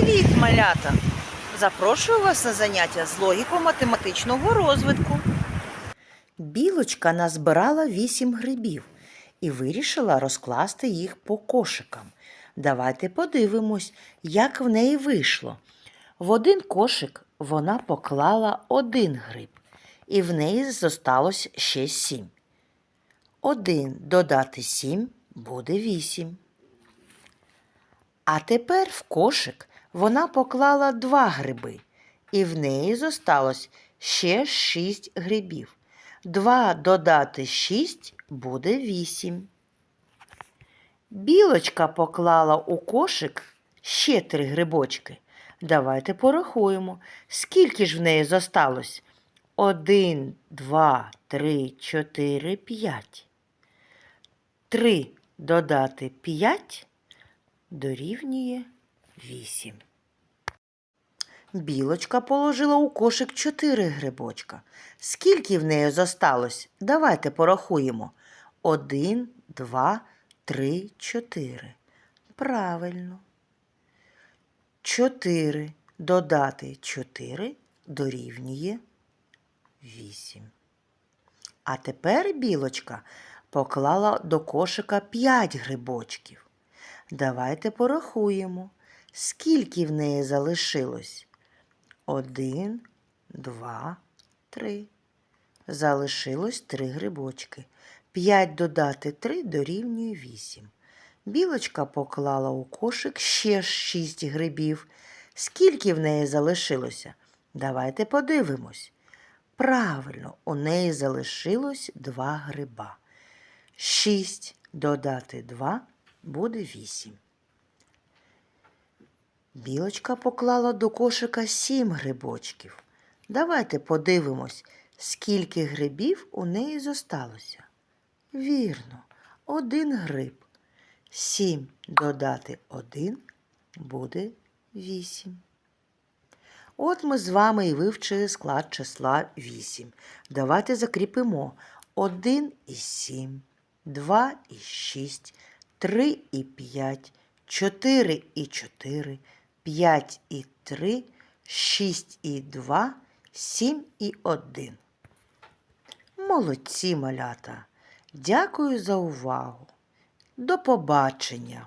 Привіт, малята! Запрошую вас на заняття з логіко-математичного розвитку. Білочка назбирала вісім грибів і вирішила розкласти їх по кошикам. Давайте подивимось, як в неї вийшло. В один кошик вона поклала один гриб, і в неї зосталось ще сім. Один додати сім буде вісім. А тепер в кошик вона поклала два гриби, і в неї зосталось ще шість грибів. Два додати шість буде вісім. Білочка поклала у кошик ще три грибочки. Давайте порахуємо, скільки ж в неї зосталось. Один, два, три, чотири, п'ять. Три додати п'ять дорівнює 8. Білочка положила у кошик 4 грибочка. Скільки в неї зосталось? Давайте порахуємо. 1, 2, 3, 4. Правильно. 4 додати 4 дорівнює 8. А тепер білочка поклала до кошика 5 грибочків. Давайте порахуємо, скільки в неї залишилось. Один, два, три. Залишилось три грибочки. П'ять додати три дорівнює вісім. Білочка поклала у кошик ще шість грибів. Скільки в неї залишилося? Давайте подивимось. Правильно, у неї залишилось два гриба. Шість додати два буде вісім. Білочка поклала до кошика сім грибочків. Давайте подивимось, скільки грибів у неї зосталося. Вірно, один гриб. Сім додати один буде вісім. От ми з вами і вивчили склад числа 8. Давайте закріпимо 1 і 7, 2 і 6, 3 і 5, 4 і 4, 5 і 3, 6 і 2, 7 і 1. Молодці малята! Дякую за увагу. До побачення!